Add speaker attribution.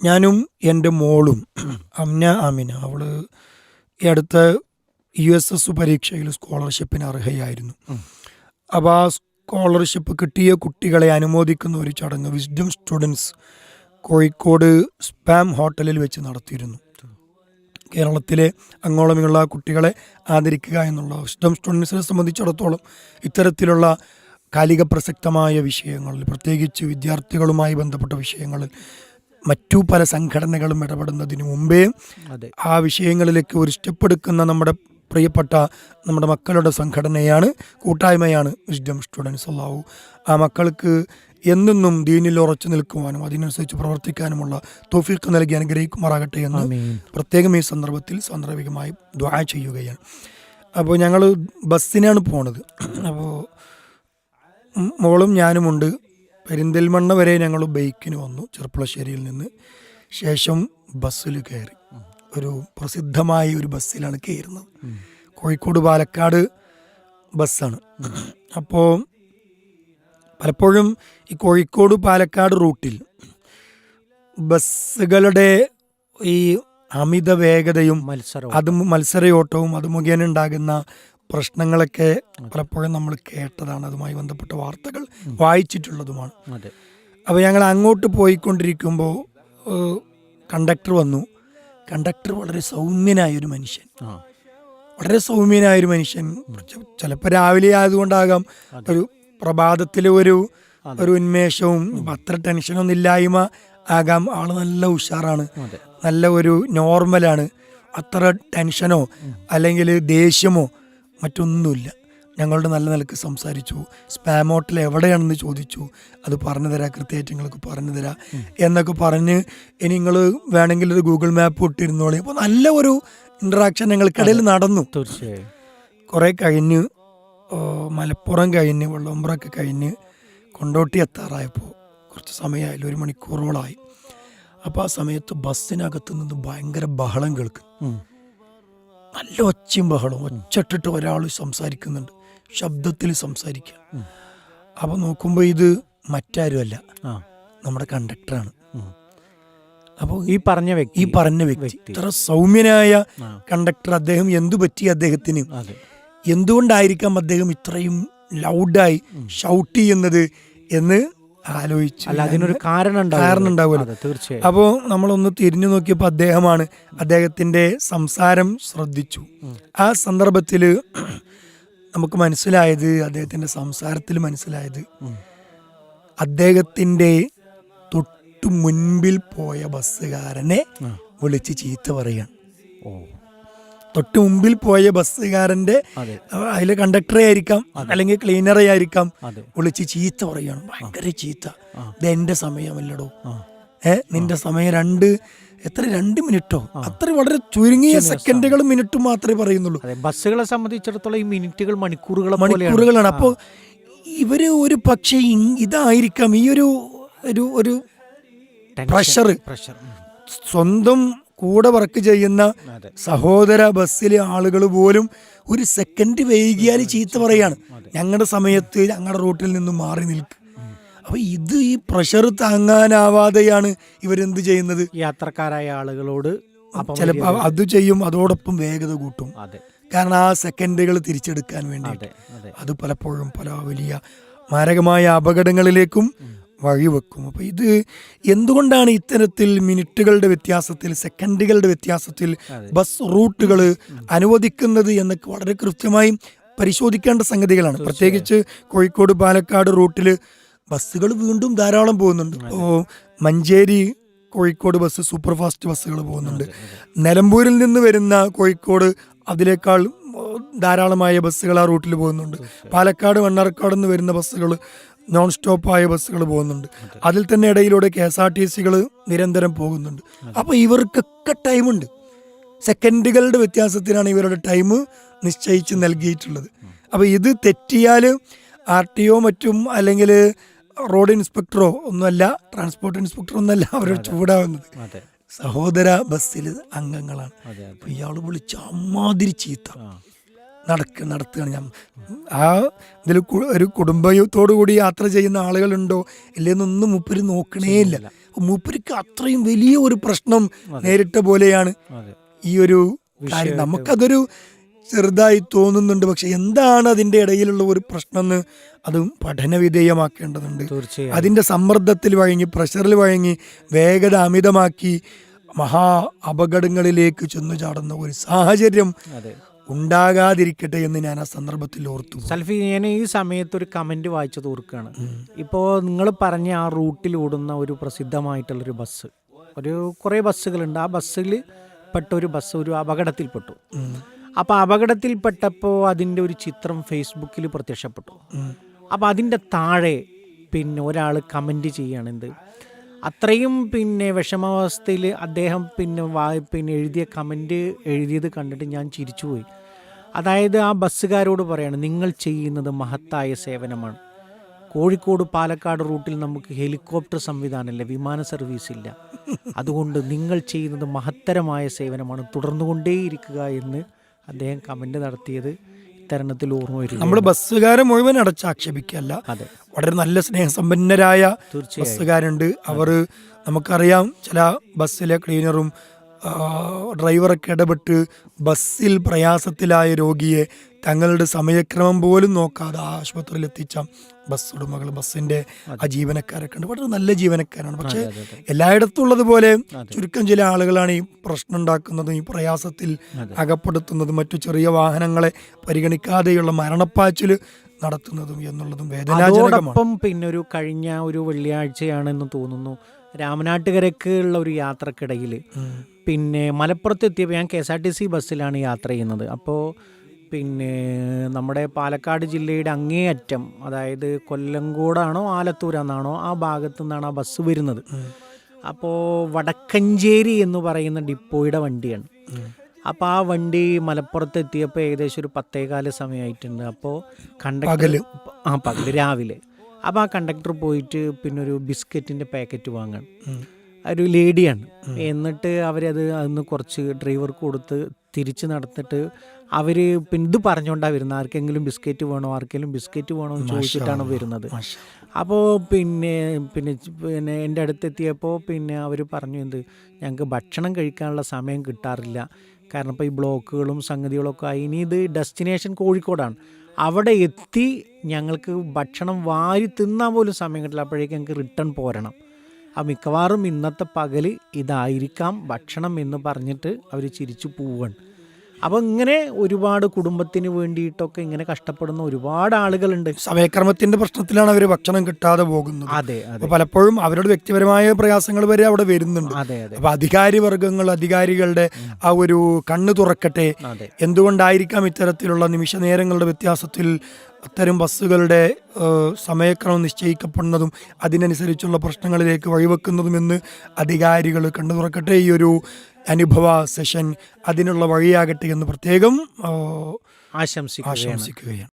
Speaker 1: ഞാനും എന്റെ മോളും അമ്ന അമിന അവൾ ഈ അടുത്ത യു എസ് എസ് പരീക്ഷയിൽ സ്കോളർഷിപ്പിന് അർഹയായിരുന്നു. അപ്പോൾ ആ സ്കോളർഷിപ്പ് കിട്ടിയ കുട്ടികളെ അനുമോദിക്കുന്ന ഒരു ചടങ്ങ് വിസ്ഡം സ്റ്റുഡൻസ് കോഴിക്കോട് സ്പാം ഹോട്ടലിൽ വെച്ച് നടത്തിയിരുന്നു. കേരളത്തിലെ അങ്ങോളം കുട്ടികളെ ആദരിക്കുക എന്നുള്ള വിസ്ഡം സ്റ്റുഡൻസിനെ സംബന്ധിച്ചിടത്തോളം ഇത്തരത്തിലുള്ള കാലിക പ്രസക്തമായ വിഷയങ്ങളിൽ പ്രത്യേകിച്ച് വിദ്യാർത്ഥികളുമായി ബന്ധപ്പെട്ട വിഷയങ്ങളിൽ മറ്റു പല സംഘടനകളും ഇടപെടുന്നതിന് മുമ്പേ ആ വിഷയങ്ങളിലേക്ക് ഒരു സ്റ്റെപ്പ് എടുക്കുന്ന നമ്മുടെ പ്രിയപ്പെട്ട നമ്മുടെ മക്കളുടെ സംഘടനയാണ് കൂട്ടായ്മയാണ് വിസ്ഡം സ്റ്റുഡൻസ് അല്ലാവൂ ആ മക്കൾക്ക് എന്നെന്നും ദീനിൽ ഉറച്ചു നിൽക്കുവാനും അതിനനുസരിച്ച് പ്രവർത്തിക്കാനുമുള്ള തോഫീക്ക് നൽകി അനുഗ്രഹിക്കുമാറാകട്ടെ എന്ന് പ്രത്യേകം ഈ സന്ദർഭത്തിൽ സാന്ദർഭികമായി ദ്വാ ചെയ്യുകയാണ്. അപ്പോൾ ഞങ്ങൾ ബസ്സിനാണ് പോണത്. അപ്പോൾ മോളും ഞാനുമുണ്ട്. പെരിന്തൽമണ്ണ വരെ ഞങ്ങൾ ബൈക്കിന് വന്നു ചെറുപ്പളശ്ശേരിയിൽ നിന്ന്. ശേഷം ബസ്സിൽ കയറി. ഒരു പ്രസിദ്ധമായ ഒരു ബസ്സിലാണ് കയറുന്നത്. കോഴിക്കോട് പാലക്കാട് ബസ്സാണ്. അപ്പോൾ പലപ്പോഴും ഈ കോഴിക്കോട് പാലക്കാട് റൂട്ടിൽ ബസ്സുകളുടെ ഈ അമിത വേഗതയും
Speaker 2: മത്സരം
Speaker 1: അത് മത്സരയോട്ടവും അത് മുഖേന ഉണ്ടാകുന്ന പ്രശ്നങ്ങളൊക്കെ പലപ്പോഴും നമ്മൾ കേട്ടതാണ്. അതുമായി ബന്ധപ്പെട്ട വാർത്തകൾ വായിച്ചിട്ടുള്ളതുമാണ്. അപ്പോൾ ഞങ്ങൾ അങ്ങോട്ട് പോയിക്കൊണ്ടിരിക്കുമ്പോൾ കണ്ടക്ടർ വന്നു. കണ്ടക്ടർ വളരെ സൗമ്യനായൊരു മനുഷ്യൻ. വളരെ സൗമ്യനായൊരു മനുഷ്യൻ. ചിലപ്പോൾ രാവിലെ ആയതുകൊണ്ടാകാം. ഒരു പ്രഭാതത്തിലെ ഒരു ഒരു ഉന്മേഷവും അത്ര ടെൻഷനൊന്നും ഇല്ലായ്മ ആകാം. ആൾ നല്ല ഉഷാറാണ്. നല്ല ഒരു നോർമലാണ്. അത്ര ടെൻഷനോ അല്ലെങ്കിൽ ദേഷ്യമോ മറ്റൊന്നുമില്ല. ഞങ്ങളുടെ നല്ല നിലയ്ക്ക് സംസാരിച്ചു. സ്പാം ഹോട്ടൽ എവിടെയാണെന്ന് ചോദിച്ചു. അത് പറഞ്ഞു തരാം കൃത്യമായിട്ട് നിങ്ങൾക്ക് പറഞ്ഞു തരാം എന്നൊക്കെ പറഞ്ഞ് ഇനി നിങ്ങൾ വേണമെങ്കിൽ ഒരു ഗൂഗിൾ മാപ്പ് ഇട്ടിരുന്നോളി. അപ്പോൾ നല്ല ഒരു ഇൻട്രാക്ഷൻ ഞങ്ങൾക്കിടയിൽ നടന്നു.
Speaker 2: തീർച്ചയായും.
Speaker 1: കുറേ കഴിഞ്ഞ് മലപ്പുറം കഴിഞ്ഞ് വെള്ളമ്പുറമൊക്കെ കഴിഞ്ഞ് കൊണ്ടോട്ടി എത്താറായപ്പോൾ കുറച്ച് സമയമായില്ല ഒരു മണിക്കൂറോളായി. അപ്പോൾ ആ സമയത്ത് ബസ്സിനകത്ത് നിന്ന് ഭയങ്കര ബഹളം കേൾക്കും. നല്ല ഒച്ചയും ബഹളവും. ഒച്ചട്ടിട്ട് ഒരാൾ സംസാരിക്കുന്നുണ്ട്. ശബ്ദത്തിൽ സംസാരിക്കുക.
Speaker 2: അപ്പൊ
Speaker 1: അപ്പോൾ നോക്കുമ്പോൾ ഇത് മറ്റാരുമല്ല. നമ്മുടെ കണ്ടക്ടറാണ്. അപ്പോൾ
Speaker 2: ഈ പറഞ്ഞ വ്യക്തി.
Speaker 1: ഈ പറഞ്ഞ വ്യക്തി. ഇത്ര സൗമ്യനായ കണ്ടക്ടർ. അദ്ദേഹം എന്തു പറ്റി അദ്ദേഹത്തിന്? എന്തുകൊണ്ടായിരിക്കാം അദ്ദേഹം ഇത്രയും ലൗഡായി ഷൗട്ട് ചെയ്യുന്നത് എന്ന് ആലോചിച്ചു
Speaker 2: അല്ല അതിനൊരു കാരണം.
Speaker 1: കാരണം ഉണ്ടാവുമല്ലോ.
Speaker 2: തീർച്ചയായും
Speaker 1: അപ്പോൾ നമ്മളൊന്ന് തിരിഞ്ഞു നോക്കിയപ്പോൾ അദ്ദേഹമാണ് അദ്ദേഹത്തിന്റെ സംസാരം ശ്രദ്ധിച്ചു ആ സന്ദർഭത്തിൽ നമുക്ക് മനസ്സിലായത് അദ്ദേഹത്തിന്റെ സംസാരത്തിൽ മനസ്സിലായത്
Speaker 2: അദ്ദേഹത്തിന്റെ
Speaker 1: അദ്ദേഹത്തിന്റെ തൊട്ടു മുൻപിൽ പോയ ബസ്സുകാരനെ. വിളിച്ച് ചീത്ത പറയുക
Speaker 2: ഓ
Speaker 1: തൊട്ട് മുമ്പിൽ പോയ ബസ്സുകാരന്റെ
Speaker 2: അതെ.
Speaker 1: അതിലെ കണ്ടക്ടറെ ആയിരിക്കാം അല്ലെങ്കിൽ ക്ലീനറെ ആയിരിക്കാം. വിളിച്ച് ചീത്ത പറയാണ്. ഭയങ്കര ചീത്ത. ഇത് എന്റെ സമയമല്ലടോ.
Speaker 2: ഏഹ്
Speaker 1: ഏ നിന്റെ സമയം രണ്ട് എത്ര രണ്ട് മിനിറ്റോ? അത്ര വളരെ ചുരുങ്ങിയ സെക്കൻഡുകളും മിനിറ്റും മാത്രമേ പറയുന്നുള്ളൂ.
Speaker 2: ബസ്സുകളെ സംബന്ധിച്ചിടത്തോളം ഈ മിനിറ്റുകൾ മണിക്കൂറുകൾ
Speaker 1: മണിക്കൂറുകളാണ്. അപ്പോൾ ഇവർ ഒരു പക്ഷേ ഇതായിരിക്കാം ഈ ഒരു ഒരു ഒരു പ്രഷർ
Speaker 2: പ്രഷർ
Speaker 1: സ്വന്തം കൂടെ വർക്ക് ചെയ്യുന്ന സഹോദര ബസ്സിലെ ആളുകൾ പോലും ഒരു സെക്കൻഡ് വൈകിയാൽ ചീത്ത പറയാണ്. ഞങ്ങളുടെ സമയത്ത് ഞങ്ങളുടെ റൂട്ടിൽ നിന്നും മാറി നിൽക്ക്. അപ്പൊ ഇത് ഈ പ്രഷർ താങ്ങാനാവാതെയാണ് ഇവരെന്ത് ചെയ്യുന്നത്?
Speaker 2: യാത്രക്കാരായ ആളുകളോട് ചിലപ്പോ
Speaker 1: ചിലപ്പോൾ അത് ചെയ്യും അതോടൊപ്പം വേഗത കൂട്ടും. കാരണം ആ സെക്കൻഡുകൾ തിരിച്ചെടുക്കാൻ വേണ്ടിയിട്ട്.
Speaker 2: അത്
Speaker 1: പലപ്പോഴും പല വലിയ മാരകമായ അപകടങ്ങളിലേക്കും വഴിവെക്കും. അപ്പോൾ ഇത് എന്തുകൊണ്ടാണ് ഇത്തരത്തിൽ മിനിറ്റുകളുടെ വ്യത്യാസത്തിൽ സെക്കൻഡുകളുടെ വ്യത്യാസത്തിൽ ബസ് റൂട്ടുകൾ അനുവദിക്കുന്നത് എന്നൊക്കെ വളരെ കൃത്യമായി പരിശോധിക്കേണ്ട സംഗതികളാണ്. പ്രത്യേകിച്ച് കോഴിക്കോട് പാലക്കാട് റൂട്ടിൽ ബസ്സുകൾ വീണ്ടും ധാരാളം പോകുന്നുണ്ട്. ഇപ്പോൾ Manjeri Kozhikode bus super fast ബസ്സുകൾ പോകുന്നുണ്ട് നിലമ്പൂരിൽ നിന്ന് വരുന്ന കോഴിക്കോട് അതിനേക്കാൾ ഉം, ധാരാളമായ ബസ്സുകൾ ആ റൂട്ടിൽ പോകുന്നുണ്ട്. പാലക്കാട് മണ്ണാർക്കാട് നിന്ന് വരുന്ന ബസ്സുകൾ നോൺ സ്റ്റോപ്പായ ബസ്സുകൾ പോകുന്നുണ്ട്. അതിൽ തന്നെ ഇടയിലൂടെ കെ എസ് ആർ ടി സികൾ നിരന്തരം പോകുന്നുണ്ട്. അപ്പോൾ ഇവർക്കൊക്കെ ടൈമുണ്ട്. സെക്കൻഡുകളുടെ വ്യത്യാസത്തിനാണ് ഇവരുടെ ടൈം നിശ്ചയിച്ച് നൽകിയിട്ടുള്ളത്. അപ്പോൾ ഇത് തെറ്റിയാൽ ആർ ടി ഒ മറ്റും അല്ലെങ്കിൽ റോഡ് ഇൻസ്പെക്ടറോ ഒന്നുമല്ല ട്രാൻസ്പോർട്ട് ഇൻസ്പെക്ടറോ ഒന്നല്ല അവരുടെ ചൂടാവുന്നത് സഹോദര ബസ്സിൽ അംഗങ്ങളാണ്. ഇയാൾ വിളിച്ച അമ്മാതിരി ചീത്ത. നടക്ക നടത്തുകയാണ് ഞാൻ. ആ ഇതിൽ ഒരു കുടുംബത്തോടു കൂടി യാത്ര ചെയ്യുന്ന ആളുകളുണ്ടോ? ഇല്ലെന്നൊന്നും മൂപ്പര് നോക്കണേ ഇല്ല. മൂപ്പർക്ക് അത്രയും വലിയ ഒരു പ്രശ്നം നേരിട്ട പോലെയാണ് ഈ ഒരു കാര്യം. നമുക്കതൊരു ചെറുതായി തോന്നുന്നുണ്ട്. പക്ഷെ എന്താണ് അതിന്റെ ഇടയിലുള്ള ഒരു പ്രശ്നം എന്ന് അതും
Speaker 2: പഠനവിധേയമാക്കേണ്ടതുണ്ട്.
Speaker 1: അതിന്റെ സമ്മർദ്ദത്തിൽ വഴങ്ങി പ്രഷറിൽ വഴങ്ങി വേഗത അമിതമാക്കി മഹാ അപകടങ്ങളിലേക്ക് ചെന്നു ചാടുന്ന ഒരു സാഹചര്യം ഉണ്ടാകാതിരിക്കട്ടെ എന്ന് ഞാൻ ആ സന്ദർഭത്തിൽ ഓർത്തു.
Speaker 2: സൽഫി ഞാൻ ഈ സമയത്ത് ഒരു കമന്റ് വായിച്ചത് ഓർക്കുകയാണ് ഇപ്പോൾ നിങ്ങൾ പറഞ്ഞ ആ റൂട്ടിൽ ഓടുന്ന ഒരു പ്രസിദ്ധമായിട്ടുള്ളൊരു ബസ് ഒരു കുറേ ബസ്സുകളുണ്ട്. ആ ബസ്സിൽ പെട്ട ഒരു ബസ് ഒരു അപകടത്തിൽപ്പെട്ടു. അപ്പോൾ അപകടത്തിൽപ്പെട്ടപ്പോൾ അതിന്റെ ഒരു ചിത്രം ഫേസ്ബുക്കിൽ പ്രത്യക്ഷപ്പെട്ടു. അപ്പോൾ അതിന്റെ താഴെ പിന്നെ ഒരാൾ കമന്റ് ചെയ്യാണ് എന്ത് അത്രയും പിന്നെ വിഷമാവസ്ഥയിൽ അദ്ദേഹം പിന്നെ വാ പിന്നെ എഴുതിയ കമന്റ് എഴുതിയത് കണ്ടിട്ട് ഞാൻ ചിരിച്ചുപോയി. അതായത് ആ ബസ്സുകാരോട് പറയാണ് നിങ്ങൾ ചെയ്യുന്നത് മഹത്തായ സേവനമാണ്. കോഴിക്കോട് പാലക്കാട് റൂട്ടിൽ നമുക്ക് ഹെലികോപ്റ്റർ സംവിധാനമില്ല വിമാന സർവീസ് ഇല്ല. അതുകൊണ്ട് നിങ്ങൾ ചെയ്യുന്നത് മഹത്തരമായ സേവനമാണ്. തുടർന്നുകൊണ്ടേയിരിക്കുക എന്ന് അദ്ദേഹം കമന്റ് നടത്തിയത്. ഇത്തരണത്തിൽ ഓർമ്മ വരും
Speaker 1: നമ്മൾ ബസ്സുകാരെ മുഴുവൻ അടച്ചാക്ഷേപിക്കല്ല
Speaker 2: ആക്ഷേപിക്കല്ല
Speaker 1: വളരെ നല്ല സ്നേഹസമ്പന്നരായ ബസ്സുകാരുണ്ട്. അവർ നമുക്കറിയാം ചില ബസ്സിലെ ക്ലീനറും ഡ്രൈവറൊക്കെ ഇടപെട്ട് ബസ്സിൽ പ്രയാസത്തിലായ രോഗിയെ തങ്ങളുടെ സമയക്രമം പോലും നോക്കാതെ ആശുപത്രിയിൽ എത്തിച്ച ബസ് ഉടമകൾ ബസ്സിന്റെ ആ ജീവനക്കാരൊക്കെ ഉണ്ട്. വളരെ നല്ല ജീവനക്കാരാണ്. പക്ഷേ. എല്ലായിടത്തും ഉള്ളതുപോലെ ചുരുക്കം ചില ആളുകളാണ് ഈ പ്രശ്നം ഉണ്ടാക്കുന്നതും ഈ പ്രയാസത്തിൽ അകപ്പെടുത്തുന്നതും മറ്റു ചെറിയ വാഹനങ്ങളെ പരിഗണിക്കാതെയുള്ള മരണപ്പാച്ചിൽ നടത്തുന്നതും എന്നുള്ളതും വേദനാജനകമാണ്.
Speaker 2: പിന്നെ ഒരു കഴിഞ്ഞ ഒരു വെള്ളിയാഴ്ചയാണെന്ന് തോന്നുന്നു. രാമനാട്ടുകരക്ക് ഉള്ള ഒരു യാത്രക്കിടയിൽ പിന്നെ മലപ്പുറത്ത് എത്തിയപ്പോൾ ഞാൻ K S R T C ബസ്സിലാണ് യാത്ര ചെയ്യുന്നത്. അപ്പോൾ പിന്നെ നമ്മുടെ പാലക്കാട് ജില്ലയുടെ അങ്ങേയറ്റം അതായത് കൊല്ലങ്കോടാണോ ആലത്തൂരാന്നാണോ ആ ഭാഗത്തു നിന്നാണ് ആ ബസ് വരുന്നത്. അപ്പോൾ വടക്കഞ്ചേരി എന്ന് പറയുന്ന ഡിപ്പോയുടെ വണ്ടിയാണ്. അപ്പോൾ ആ വണ്ടി മലപ്പുറത്ത് എത്തിയപ്പോൾ ഏകദേശം ഒരു പത്തേകാല സമയമായിട്ടുണ്ട്. അപ്പോൾ കണ്ടക്ടർ ആ പകൽ രാവിലെ. അപ്പോൾ ആ കണ്ടക്ടർ പോയിട്ട് പിന്നെ ഒരു ബിസ്ക്കറ്റിന്റെ പാക്കറ്റ് വാങ്ങാൻ. ഒരു ലേഡിയാണ്. എന്നിട്ട് അവരത് അന്ന് കുറച്ച് ഡ്രൈവർക്ക് കൊടുത്ത് തിരിച്ച് നടത്തിട്ട് അവർ പിന്നെ ഇത് പറഞ്ഞുകൊണ്ടാണ് വരുന്നത്. ആർക്കെങ്കിലും ബിസ്ക്കറ്റ് വേണോ ആർക്കെങ്കിലും ബിസ്ക്കറ്റ് വേണോ എന്ന് ചോദിച്ചിട്ടാണ് വരുന്നത്. അപ്പോൾ പിന്നെ പിന്നെ പിന്നെ എന്റെ അടുത്തെത്തിയപ്പോൾ പിന്നെ അവർ പറഞ്ഞു എന്ത്? ഞങ്ങൾക്ക് ഭക്ഷണം കഴിക്കാനുള്ള സമയം കിട്ടാറില്ല. കാരണം ഇപ്പോൾ ഈ ബ്ലോക്കുകളും സംഗതികളൊക്കെ ആയി. ഇനി ഇത് ഡെസ്റ്റിനേഷൻ കോഴിക്കോടാണ്. അവിടെ എത്തി ഞങ്ങൾക്ക് ഭക്ഷണം വാരി തിന്നാൻ പോലും സമയം കിട്ടില്ല. അപ്പോഴേക്കും ഞങ്ങൾക്ക് റിട്ടേൺ പോരണം. ആ മിക്കവാറും ഇന്നത്തെ പകൽ ഇതായിരിക്കാം ഭക്ഷണം എന്ന് പറഞ്ഞിട്ട് അവർ ചിരിച്ചു പോവാണ്. അപ്പോൾ ഇങ്ങനെ ഒരുപാട് കുടുംബത്തിന് വേണ്ടിയിട്ടൊക്കെ ഇങ്ങനെ കഷ്ടപ്പെടുന്ന ഒരുപാട് ആളുകളുണ്ട്.
Speaker 1: സമയക്രമത്തിന്റെ പ്രശ്നത്തിലാണ് അവർ ഭക്ഷണം കിട്ടാതെ പോകുന്നത്.
Speaker 2: അതെ അതെ.
Speaker 1: പലപ്പോഴും അവരുടെ വ്യക്തിപരമായ പ്രയാസങ്ങൾ വരെ അവിടെ വരുന്നുണ്ട്.
Speaker 2: അതെ അതെ.
Speaker 1: അപ്പൊ അധികാരി വർഗങ്ങൾ അധികാരികളുടെ ആ ഒരു കണ്ണ് തുറക്കട്ടെ. എന്തുകൊണ്ടായിരിക്കാം ഇത്തരത്തിലുള്ള നിമിഷ നേരങ്ങളുടെ വ്യത്യാസത്തിൽ അത്തരം ബസ്സുകളുടെ സമയക്രമം നിശ്ചയിക്കപ്പെടുന്നതും അതിനനുസരിച്ചുള്ള പ്രശ്നങ്ങളിലേക്ക് വഴിവെക്കുന്നതും എന്ന് അധികാരികൾ കണ്ടു തുറക്കട്ടെ. ഈ ഒരു അനുഭവ സെഷൻ അതിനുള്ള വഴിയാകട്ടെ എന്ന് പ്രത്യേകം ആശംസിക്കുകയാണ്.